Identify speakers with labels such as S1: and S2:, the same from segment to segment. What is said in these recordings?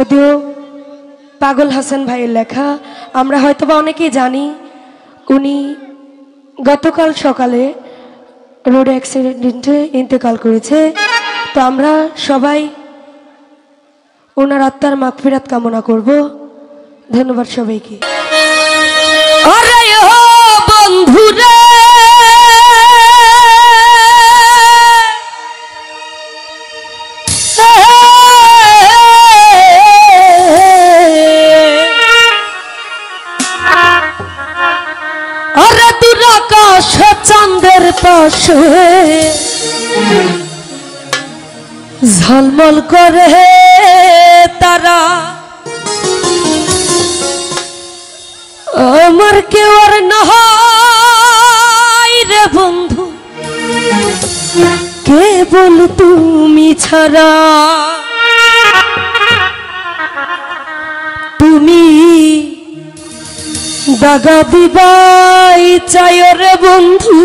S1: যদিও পাগল হাসান ভাইয়ের লেখা, আমরা হয়তোবা অনেকেই জানি, উনি গতকাল সকালে রোড অ্যাক্সিডেন্টে ইন্তেকাল করেছে। তো আমরা সবাই ওনার আত্মার মাগফিরাত কামনা করব। ধন্যবাদ সবাইকে।
S2: বন্ধুরে! আকাশ চাঁদের পাশে ঝলমল করে তারা। আমার কেউ আর নহাই রে বন্ধু, কেবল তুমি ছাড়া। দাগা দিবাই চাই রে বন্ধু।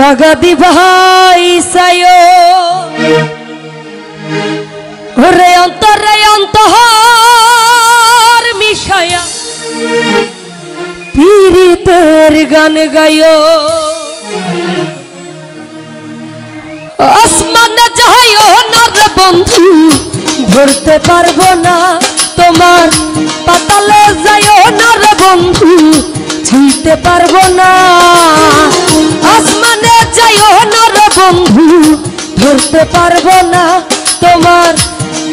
S2: দাগা দিবাই চাই রে অন্তরে অন্তহার মিশায়া পীড়িতের গান গায়। আসমানে যাইও না রে বন্ধু, ধরতে পারব না। তোমার পাতালে যাইও না রে বন্ধু ছুঁইতে পারব না। আসমানে যাইও না রে বন্ধু, ধরতে পারব না। তোমার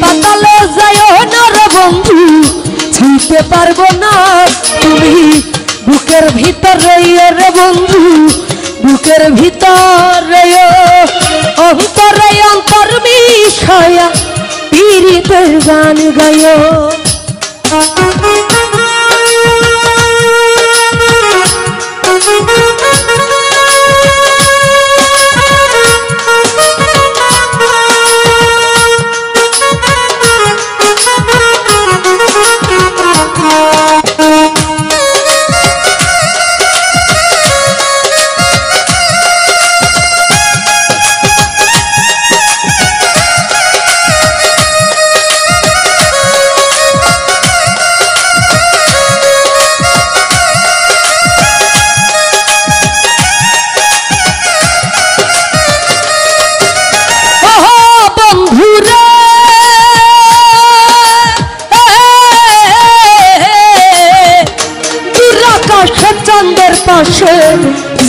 S2: পাতালে যাইও না রে বন্ধু ছুঁইতে পারব না। তুমি বুকের ভিতর রইও রে বন্ধু। পাশে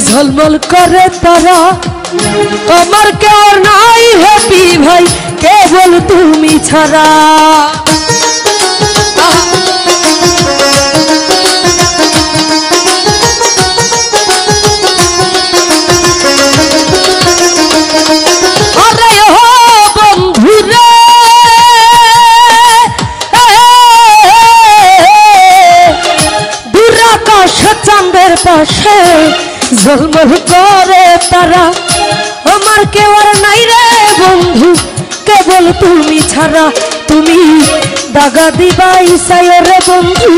S2: ঝলমল করে তারা। আমার কেউ নাই হ্যাপি ভাই কেবল তুমি ছাড়া। জলমল করে তারা আমার কেউ আর নাই রে বন্ধু। কেবল তুমি ছাড়া তুমি। দাগা দিবাই সায় রে বন্ধু।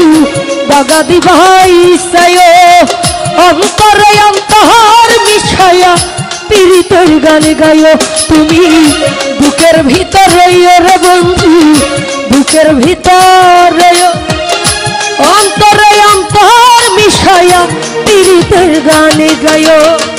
S2: দাগা দিবাই সায়। অন্তরে অন্তর মিশায়া পীড়িতের গান গায়ো তুমি। বুকের ভিতর রে বন্ধু। গানে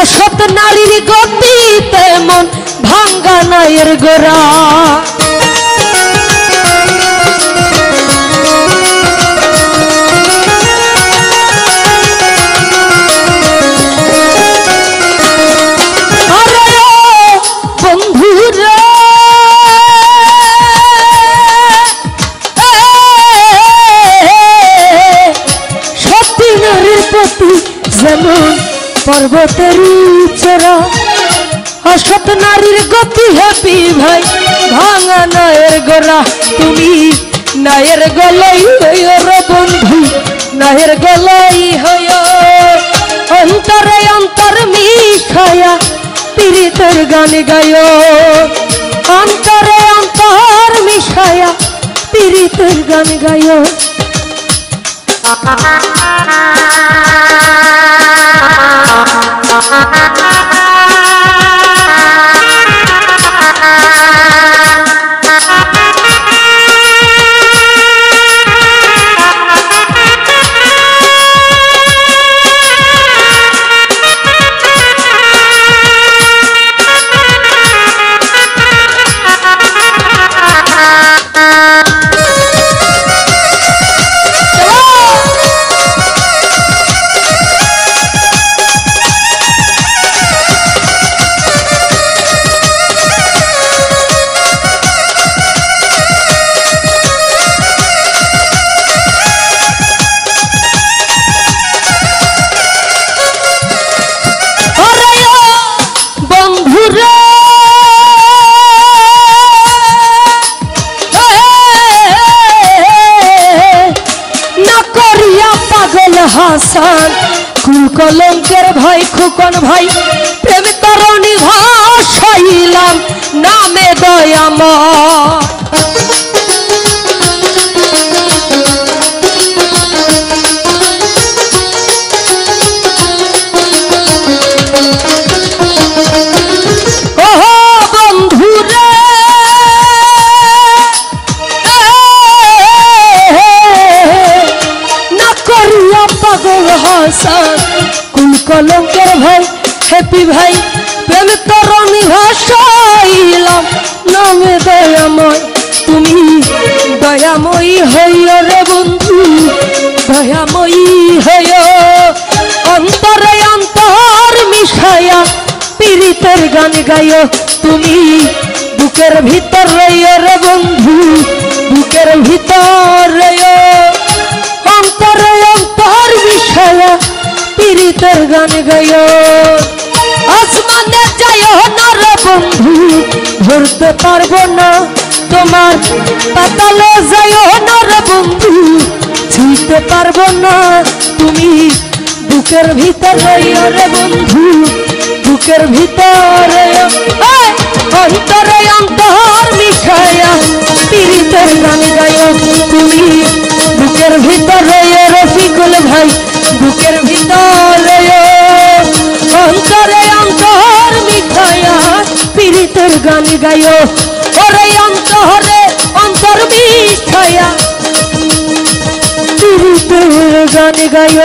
S2: অসৎ নারীর গতি তেমন ভাঙ্গা নায়ের গোরা
S1: অসৎ নারীর গতি হ্যাপি ভাই, ভাঙা নয়ের গোরা তুমি নায়ের গলাই হইয় বন্ধু, নায়ের গলাই হইয় অন্তরে অন্তর মিশায়া পীড়িতের গান গায়। অন্তরে অন্তর মিশায়া পীড়িতের গান গায়। ওরে পাগল কুলকলঙ্কের কুল কলঙ্কের ভাই খুকন ভাই প্রেম তরণী ভাষাইলাম নামে দয়াময়। হাসান কুল কলঙ্কের ভাই, হ্যাপি ভাই, প্রেম তরণী ভাসাইলাম নামে দয়াময়, তুমি দয়াময়ী হইয় রে বন্ধু, দয়াময়ী হইয় অন্তরে অন্তর মিশায়া পীড়িতের গান গায় তুমি বুকের ভিতর রইয় রে বন্ধু, বুকের ভিতর পীড়িতের গান গায় আসমানে যায় না রে বন্ধু ধরতে পারব না তোমার পাতালে যায় না রে বন্ধু ছিলতে পারব না তুমি বুকের ভিতর রইয় রে বন্ধু বুকের ভিতরে অন্তরে অন্তর মিশায়া পীড়িতের গান গায় তুমি বুকের ভিতরে রফিকুল ভাই। বুকের ভিতরে অন্তরে অন্তর মিশায়া পীড়িতের গান গায় ওরে অন্তরে অন্তর মিশায়া পীড়িতের গান গায়